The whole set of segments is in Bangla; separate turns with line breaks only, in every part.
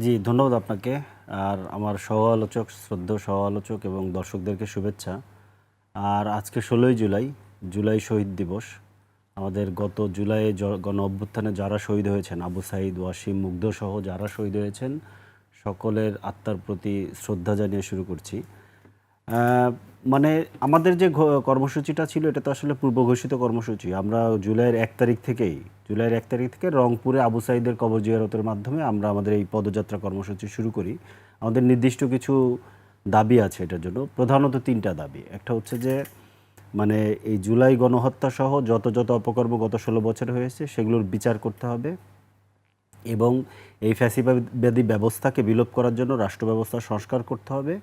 জি, ধন্যবাদ আপনাকে। আর আমার সহ আলোচক শ্রদ্ধেয় সহ আলোচক এবং দর্শকদেরকে শুভেচ্ছা। আর আজকে ষোলোই জুলাই জুলাই শহীদ দিবস। আমাদের গত জুলাইয়ে গণ অভ্যুত্থানে যারা শহীদ হয়েছেন, আবু সাইদ, ওয়াসিম, মুগ্ধ সহ যারা শহীদ হয়েছেন, সকলের আত্মার প্রতি শ্রদ্ধা জানিয়ে শুরু করছি। মানে আমাদের যে কর্মসূচিটা ছিল, এটা তো আসলে পূর্ব ঘোষিত কর্মসূচি। আমরা জুলাইয়ের এক তারিখ থেকেই, জুলাইয়ের এক তারিখ থেকে রংপুরে আবু সাইদের কবর জিয়ারতের মাধ্যমে আমরা আমাদের এই পদযাত্রা কর্মসূচি শুরু করি। আমাদের নির্দিষ্ট কিছু দাবি আছে এটার জন্য। প্রধানত তিনটা দাবি। একটা হচ্ছে যে মানে এই জুলাই গণহত্যা সহ যত যত অপকর্ম গত ষোলো বছর হয়েছে, সেগুলোর বিচার করতে হবে এবং এই ফ্যাসিবাদী ব্যবস্থাকে বিলোপ করার জন্য রাষ্ট্র ব্যবস্থা সংস্কার করতে হবে।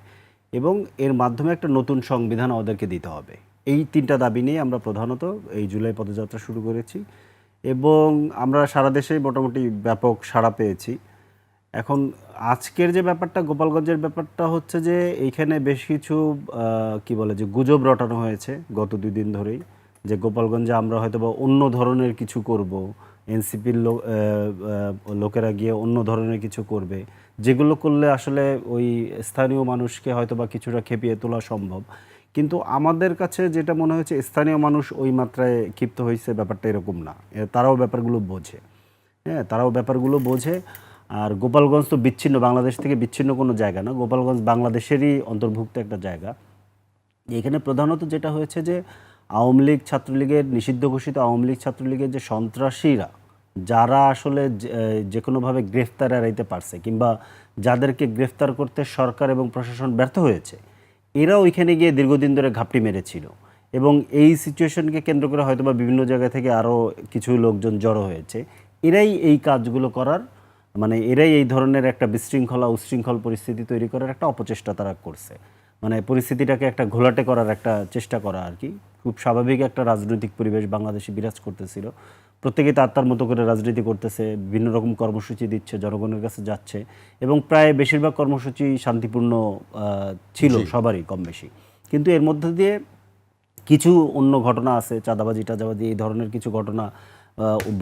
এবং এর মাধ্যমে একটা নতুন সংবিধান আমাদেরকে দিতে হবে। এই তিনটা দাবি নিয়ে আমরা প্রধানত এই জুলাই পদযাত্রা শুরু করেছি এবং আমরা সারা দেশেই মোটামুটি ব্যাপক সাড়া পেয়েছি। এখন আজকের যে ব্যাপারটা, গোপালগঞ্জের ব্যাপারটা হচ্ছে যে এইখানে বেশ কিছু কি বলে যে গুজব রটানো হয়েছে গত দুই দিন ধরেই যে গোপালগঞ্জে আমরা হয়তো বা অন্য ধরনের কিছু করব এনসিপির লোকেরা গিয়ে অন্য ধরনের কিছু করবে। যেগুলো করলে আসলে ওই স্থানীয় মানুষকে হয়তো বা কিছুটা খেপিয়ে তোলা সম্ভব। কিন্তু আমাদের কাছে যেটা মনে হয়েছে, স্থানীয় মানুষ ওই মাত্রায় ক্ষিপ্ত হয়েছে, ব্যাপারটা এরকম না। তারাও ব্যাপারগুলো বোঝে। হ্যাঁ তারাও ব্যাপারগুলো বোঝে। আর গোপালগঞ্জ তো বিচ্ছিন্ন, বাংলাদেশ থেকে বিচ্ছিন্ন কোনো জায়গা না। গোপালগঞ্জ বাংলাদেশেরই অন্তর্ভুক্ত একটা জায়গা। এখানে প্রধানত যেটা হয়েছে যে, আওয়ামী লীগ, ছাত্রলীগের, নিষিদ্ধ ঘোষিত আওয়ামী লীগ, ছাত্রলীগের যে সন্ত্রাসীরা যারা আসলে যে- কোনোভাবে গ্রেফতার এড়াইতে পারছে কিংবা যাদেরকে গ্রেফতার করতে সরকার এবং প্রশাসন ব্যর্থ হয়েছে এরা ওইখানে গিয়ে দীর্ঘদিন ধরে ঘাপটি মেরেছিল এবং এই সিচুয়েশনকে কেন্দ্র করে হয়তোবা বিভিন্ন জায়গা থেকে আরও কিছু লোকজন জড়ো হয়েছে। এরাই এই কাজগুলো করার মানে এরাই এই ধরনের একটা বিশৃঙ্খলা, উশৃঙ্খল পরিস্থিতি তৈরি করার একটা অপচেষ্টা তারা করছে। মানে পরিস্থিতিটাকে একটা ঘোলাটে করার একটা চেষ্টা করা আর কি। খুব স্বাভাবিক একটা রাজনৈতিক পরিবেশ বাংলাদেশে বিরাজ করতেছিল। প্রত্যেকে তার তার মতো করে রাজনীতি করতেছে বিভিন্ন রকম কর্মসূচি দিচ্ছে জনগণের কাছে যাচ্ছে এবং প্রায় বেশিরভাগ কর্মসূচি শান্তিপূর্ণ ছিল সবারই কম বেশি। কিন্তু এর মধ্যে দিয়ে কিছু অন্য ঘটনা আছে চাঁদাবাজি টাদাবাজি এই ধরনের কিছু ঘটনা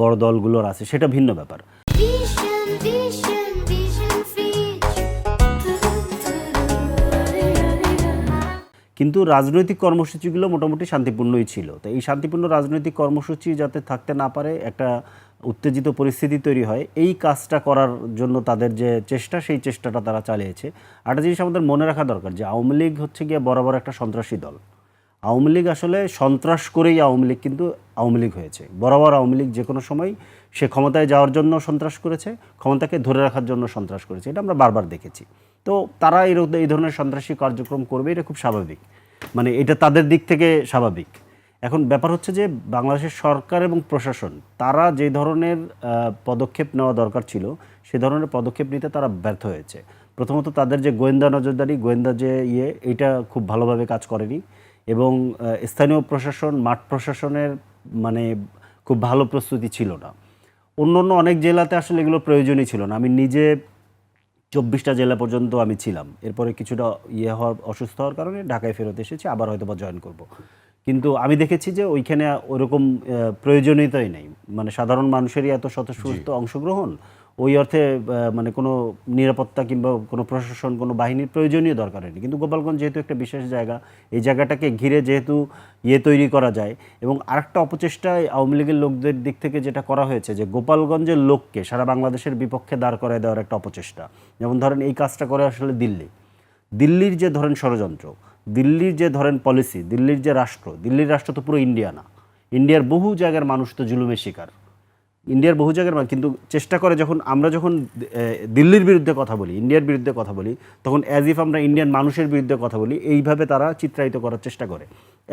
বড় দলগুলোর আছে সেটা ভিন্ন ব্যাপার। কিন্তু রাজনৈতিক কর্মসূচিগুলো মোটামুটি শান্তিপূর্ণই ছিল। তো এই শান্তিপূর্ণ রাজনৈতিক কর্মসূচি যাতে থাকতে না পারে, একটা উত্তেজিত পরিস্থিতি তৈরি হয়, এই কাজটা করার জন্য তাদের যে চেষ্টা, সেই চেষ্টাটা তারা চালিয়েছে। একটা জিনিস আমাদের মনে রাখা দরকার যে, আওয়ামী লীগ হচ্ছে গিয়ে বরাবর একটা সন্ত্রাসী দল। আওয়ামী লীগ আসলে সন্ত্রাস করেই আওয়ামী লীগ কিন্তু আওয়ামী লীগ হয়েছে। বরাবর আওয়ামী লীগ যে কোনো সময় সে ক্ষমতায় যাওয়ার জন্য সন্ত্রাস করেছে, ক্ষমতাকে ধরে রাখার জন্য সন্ত্রাস করেছে, এটা আমরা বারবার দেখেছি। তো তারা এই ধরনের সন্ত্রাসী কার্যক্রম করবে, এটা খুব স্বাভাবিক। মানে এটা তাদের দিক থেকে স্বাভাবিক। এখন ব্যাপার হচ্ছে যে বাংলাদেশের সরকার এবং প্রশাসন, তারা যে ধরনের পদক্ষেপ নেওয়া দরকার ছিল, সে ধরনের পদক্ষেপ নিতে তারা ব্যর্থ হয়েছে। প্রথমত তাদের যে গোয়েন্দা নজরদারি, গোয়েন্দা যে ইয়ে এটা খুব ভালোভাবে কাজ করেনি এবং স্থানীয় প্রশাসন, মাঠ প্রশাসনের মানে খুব ভালো প্রস্তুতি ছিল না। অন্য অন্য অনেক জেলাতে আসলে এগুলো প্রয়োজনই ছিল না। আমি নিজে চব্বিশটা জেলা পর্যন্ত আমি ছিলাম। এরপরে কিছুটা ইয়ে হওয়ার অসুস্থ হওয়ার কারণে ঢাকায় ফেরত এসেছি আবার হয়তো বা জয়েন করব। কিন্তু আমি দেখেছি যে ওইখানে ওরকম প্রয়োজনীয়তাই নেই। মানে সাধারণ মানুষেরই এত স্বতঃস্ফূর্ত অংশগ্রহণ ওই অর্থে মানে কোনো নিরাপত্তা কিংবা কোনো প্রশাসন, কোনো বাহিনীর প্রয়োজনীয় দরকার হয়নি। কিন্তু গোপালগঞ্জ যেহেতু একটা বিশেষ জায়গা, এই জায়গাটাকে ঘিরে যেহেতু ইয়ে তৈরি করা যায় এবং আরেকটা অপচেষ্টায় আওয়ামী লীগের লোকদের দিক থেকে যেটা করা হয়েছে যে গোপালগঞ্জের লোককে সারা বাংলাদেশের বিপক্ষে দাঁড় করায় দেওয়ার একটা অপচেষ্টা। যেমন ধরেন এই কাজটা করে আসলে দিল্লি। দিল্লির যে ধরেন ষড়যন্ত্র, দিল্লির যে ধরেন পলিসি দিল্লির যে রাষ্ট্র, দিল্লির রাষ্ট্র তো পুরো ইন্ডিয়া না। ইন্ডিয়ার বহু জায়গার মানুষ তো জুলুমের শিকার। ইন্ডিয়ার বহু জায়গার মানুষ, কিন্তু চেষ্টা করে যখন আমরা যখন দিল্লির বিরুদ্ধে কথা বলি, ইন্ডিয়ার বিরুদ্ধে কথা বলি, তখন অ্যাজ ইফ আমরা ইন্ডিয়ান মানুষের বিরুদ্ধে কথা বলি, এইভাবে তারা চিত্রায়িত করার চেষ্টা করে।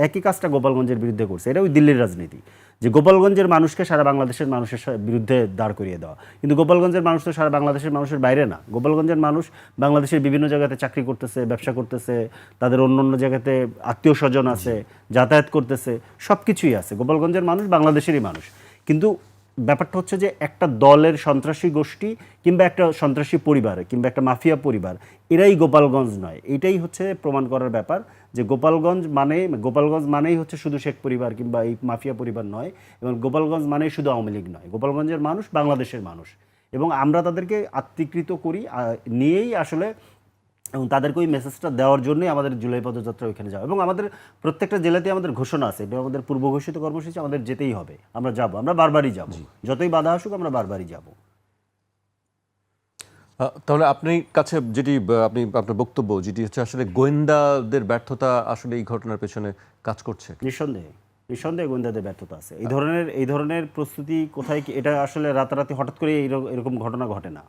একই কাজটা গোপালগঞ্জের বিরুদ্ধে করছে এটা ওই দিল্লির রাজনীতি। যে গোপালগঞ্জের মানুষকে সারা বাংলাদেশের মানুষের বিরুদ্ধে দাঁড় করিয়ে দেওয়া। কিন্তু গোপালগঞ্জের মানুষ তো সারা বাংলাদেশের মানুষের বাইরে না। গোপালগঞ্জের মানুষ বাংলাদেশের বিভিন্ন জায়গাতে চাকরি করতেছে, ব্যবসা করতেছে, তাদের অন্য অন্য জায়গাতে আত্মীয় স্বজন আছে, যাতায়াত করতেছে সব কিছুই আছে। গোপালগঞ্জের মানুষ বাংলাদেশেরই মানুষ। কিন্তু ব্যাপারটা হচ্ছে যে একটা দলের সন্ত্রাসী গোষ্ঠী কিংবা একটা সন্ত্রাসী পরিবার কিংবা একটা মাফিয়া পরিবার, এরাই গোপালগঞ্জ নয়। এটাই হচ্ছে প্রমাণ করার ব্যাপার যে গোপালগঞ্জ মানে গোপালগঞ্জ মানেই হচ্ছে শুধু শেখ পরিবার কিংবা এই মাফিয়া পরিবার নয়, এবং গোপালগঞ্জ মানেই শুধু আওয়ামী লীগ নয়। গোপালগঞ্জের মানুষ বাংলাদেশের মানুষ। এবং আমরা তাদেরকে আত্মীকৃত করি নিয়েই আসলে এবং তাদেরকে ওই মেসেজটা দেওয়ার জন্যই আমাদের জুলাই পদযাত্রা ওইখানে যাওয়া। এবং আমাদের প্রত্যেকটা জেলাতে আমাদের ঘোষণা আছে এটা আমাদের পূর্ব ঘোষিত কর্মসূচি আমাদের যেতেই হবে। আমরা যাব আমরা বারবারই যাব। যতই বাধা আসুক আমরা বারবারই যাব।
তাহলে আপনি কাছে যেটি আপনি আপনার বক্তব্য যেটি হচ্ছে আসলে গোয়েন্দাদের ব্যর্থতা আসলে এই ঘটনার পেছনে কাজ করছে।
নিঃসন্দেহে নিঃসন্দেহে গোয়েন্দাদের ব্যর্থতা আছে। এই ধরনের এই ধরনের প্রস্তুতি কোথায় এটা আসলে রাতারাতি হঠাৎ করে এরকম ঘটনা ঘটে না।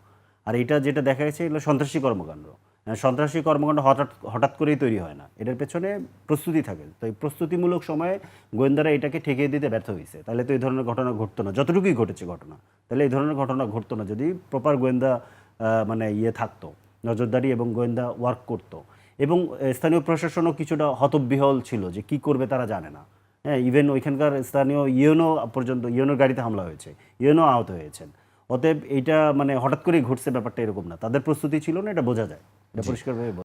আর এটা যেটা দেখা গেছে এগুলো সন্ত্রাসী কর্মকাণ্ড। সন্ত্রাসী কর্মকাণ্ড হঠাৎ হঠাৎ করেই তৈরি হয় না। এটার পেছনে প্রস্তুতি থাকে। তো এই প্রস্তুতিমূলক সময়ে গোয়েন্দারা এটাকে ঠেকিয়ে দিতে ব্যর্থ হয়েছে। তাহলে তো এই ধরনের ঘটনা ঘটতো না। যতটুকুই ঘটেছে ঘটনা, তাহলে এই ধরনের ঘটনা ঘটতো না। যদি প্রপার গোয়েন্দা মানে ইয়ে থাকতো, নজরদারি এবং গোয়েন্দা ওয়ার্ক করতো। এবং স্থানীয় প্রশাসনও কিছুটা হতবিহল ছিল যে কি করবে তারা জানে না। হ্যাঁ ইভেন ওইখানকার স্থানীয় ইউনো পর্যন্ত ইউনোর গাড়িতে হামলা হয়েছে। ইউনো আহত হয়েছেন। অতএব এইটা মানে হঠাৎ করেই ঘটছে, ব্যাপারটা এরকম না। তাদের প্রস্তুতি ছিল না, এটা বোঝা যায়। এটা পরিষ্কারভাবে বোঝা যায়।